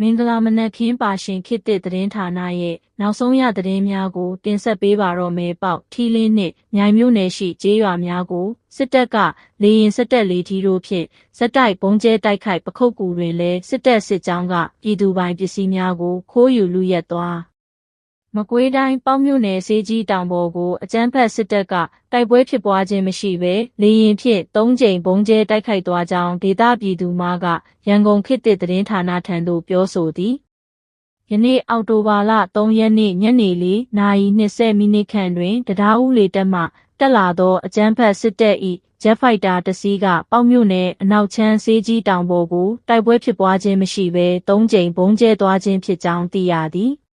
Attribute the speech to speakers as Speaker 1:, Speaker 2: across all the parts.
Speaker 1: မင်္ဂလာမနက်ခင်းပါရှင်ခေတ်သစ်သတင်းဌာနရဲ့နောက်ဆုံးရသတင်းများကို တင်ဆက်ပေးပါတော့မယ်ပေါ့ထီလင်းနှင့်မြိုင်မြို့နယ်ရှိကျေးရွာများကိုစစ်တပ်ကလေရင်စစ်တပ်လေထီတို့ဖြင့်စက်တိုက်ပုံကျဲတိုက်ခိုက်ပခုတ်ကူတွင်လည်းစစ်တပ်စစ်ကြောင်းကပြည်သူပိုင်ပစ္စည်းများကိုခိုးယူလူရက်သွား မကွေးတိုင်းပေါ့မြို့နယ်စေးကြီးတောင်ပေါ်ကိုအကြမ်းဖက်စစ်တပ်ကတိုက်ပွဲဖြစ်ပွားခြင်းမရှိဘဲလေရင်ဖြင့်၃ကြိမ်ပုံကျဲတိုက်ခိုက်သွားကြောင်းဒေသပြည်သူများကရန်ကုန်ခေတ်သစ်သတင်းဌာနထံသို့ပြောဆိုသည်ယနေ့အောက်တိုဘာလ3ရက်နေ့ညနေ4နာရီ20မိနစ်ခန့်တွင်တရားဦးလေတက်မှတက်လာသောအကြမ်းဖက်စစ်တပ်၏ဂျက်ဖိုက်တာတစ်စီးကပေါ့မြို့နယ်အနောက်ချမ်းစေးကြီးတောင်ပေါ်ကိုတိုက်ပွဲဖြစ်ပွားခြင်းမရှိဘဲ၃ကြိမ်ပုံကျဲသွားခြင်းဖြစ်ကြောင်းသိရသည်။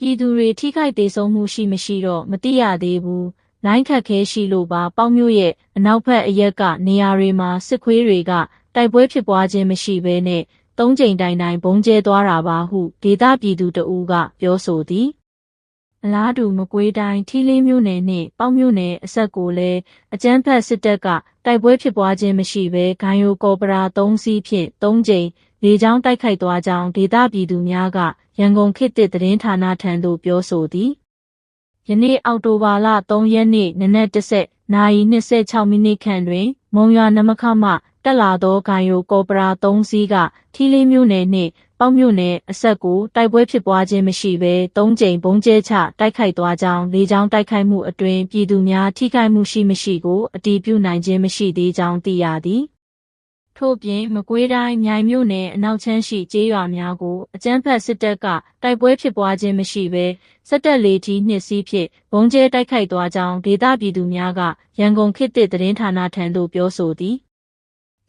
Speaker 1: ပြည်သူတွေထိခိုက်ဒေဆုံးမှုရှိမရှိတော့မသိရသေးဘူး။လိုင်းခတ်ခဲရှိလို့ပါပေါက်မြို့ရဲ့အနောက်ဘက်အရက်ကနေရာတွေမှာစစ်ခွေးတွေကတိုက်ပွဲဖြစ်ပွားခြင်းမရှိဘဲနဲ့သုံးကြိမ်တိုင်တိုင်ဘုံကျဲသွားတာပါဟုဒေသပြည်သူတဦးကပြောဆိုသည်။အလားတူမကွေးတိုင်းထီလင်းမြို့နယ်နှင့်ပေါက်မြို့နယ်အဆက်ကိုလည်းအကြမ်းဖက်စစ်တပ်ကတိုက်ပွဲဖြစ်ပွားခြင်းမရှိဘဲဂိုင်ယိုကော်ပရာ၃စီးဖြင့်၃ကြိမ်လေကြောင်းတိုက်ခိုက်သွားကြောင်းဒေသပြည်သူများက ရန်ကုန်ခေတ်သစ်သတင်းဌာနထံသို့ပြောဆိုသည်။ယနေ့အောက်တိုဘာလ3ရက်နေ့နနက်တစ်ဆက်နာရီ26မိနစ်ခန့်တွင် မုံရွာနမခမှတက်လာသောဂိုင်ယိုကော်ပရာ၃စီးကထီလင်းမြို့နယ်နှင့်ပေါက်မြို့နယ်အဆက်ကိုတိုက်ပွဲဖြစ်ပွားခြင်းမရှိဘဲ၃ကြိမ်ဘုံကျဲချတိုက်ခိုက်သွားကြောင်းလေကြောင်းတိုက်ခိုက်မှုအတွင်ပြည်သူများထိခိုက်မှုရှိမရှိကိုအတည်ပြုနိုင်ခြင်းမရှိသေးကြောင်းသိရသည်။ ထို့ပြင်မကွေးတိုင်းမြိုင်မြို့နယ်အနောက်ချမ်းရှိကျေးရွာများကိုအကြမ်းဖက်စစ်တပ်ကတိုက်ပွဲဖြစ်ပွားခြင်းမရှိဘဲစက်တက်လေထီးနှစ်စီးဖြင့်ဘုံကျဲတိုက်ခိုက်သွားကြောင်းဒေသပြည်သူများကရန်ကုန်ခေတ်သစ်သတင်းဌာနထံသို့ပြောဆိုသည်။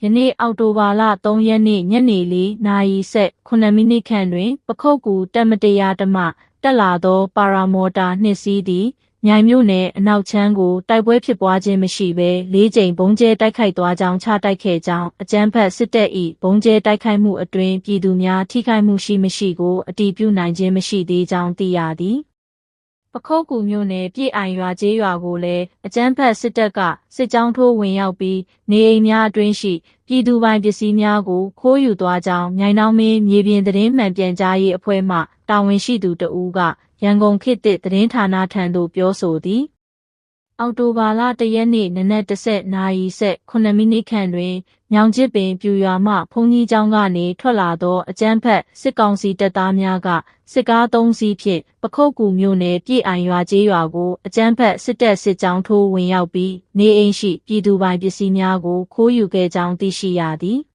Speaker 1: ယနေ့အောက်တိုဘာလ3ရက်နေ့ညနေ4နာရီ9မိနစ်ခန့်တွင် ပခုတ်ကူတက်မတရားဓမ္မ တက်လာသောပါရာမော်တာနှစ်စီးသည်မြိုင်မြို့နယ်အနောက်ချမ်းကိုတိုက်ပွဲဖြစ်ပွားခြင်းမရှိဘဲ၄ကြိမ်ဘုံကျဲတိုက်ခိုက်သွားကြောင်းချတိုက်ခဲ့ကြောင်းအကြမ်းဖက်စစ်တပ်၏ဘုံကျဲတိုက်ခိုက်မှုအတွင်ပြည်သူများထိခိုက်မှုရှိမရှိကိုအတည်ပြုနိုင်ခြင်းမရှိသေးကြောင်းသိရသည်။ ပခုတ်ကူမြို့နယ်ပြည်အိုင်ရွာကျေးရွာကိုလည်းအကြမ်းဖက်စစ်တပ်ကစစ်ကြောင်းထိုးဝင်ရောက်ပြီးနေအိမ်များအတွင်းရှိပြည်သူပိုင်ပစ္စည်းများကိုခိုးယူသွားကြောင်းမြိုင်နှောင်းမင်းမြေပြင်သတင်းမှန်ပြန်ကြားရေးအဖွဲ့မှတာဝန်ရှိသူတဦးကရန်ကုန်ခေတ်သစ်သတင်းဌာနထံသို့ပြောဆိုသည်။ အောက်တိုဘာလတရက်နေ့နနက်တစ်ဆက်နာရီဆက်9မိနစ်ခန့်တွင်မြောင်ကျစ်ပင်ပြူရွာမှဖုန်ကြီးကျောင်းကနေထွက်လာသောအကြမ်းဖက်စစ်ကောင်စီတပ်သားများကစစ်ကား၃စီးဖြင့်ပခုတ်ကူမြို့နယ်ပြည်အိုင်ရွာကျေးရွာကိုအကြမ်းဖက်စစ်တပ်စစ်ကြောင်းထိုးဝင်ရောက်ပြီးနေအိမ်ရှိပြည်သူပိုင်ပစ္စည်းများကိုခိုးယူခဲ့ကြောင်းသိရှိရသည်။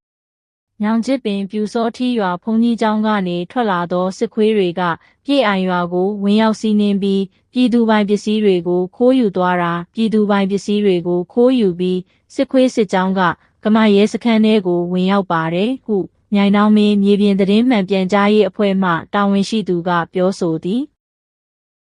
Speaker 1: ညောင်ကျစ်ပင်ပြူစောထီးရွာဖုန်ကြီးကျောင်းကနေထွက်လာသောစစ်ခွေးတွေကပြည်အိုင်ရွာကိုဝင်ရောက်စီးနင်းပြီးပြည်သူပိုင်ပစ္စည်းတွေကိုခိုးယူသွားတာပြည်သူပိုင်ပစ္စည်းတွေကိုခိုးယူပြီးစစ်ခွေးစစ်ကြောင်းကကမရဲစခန်းထဲကိုဝင်ရောက်ပါတယ်ဟုမြိုင်နှောင်းမင်းမြေပြင်သတင်းမှန်ပြန်ကြားရေးအဖွဲ့မှတာဝန်ရှိသူကပြောဆိုသည်။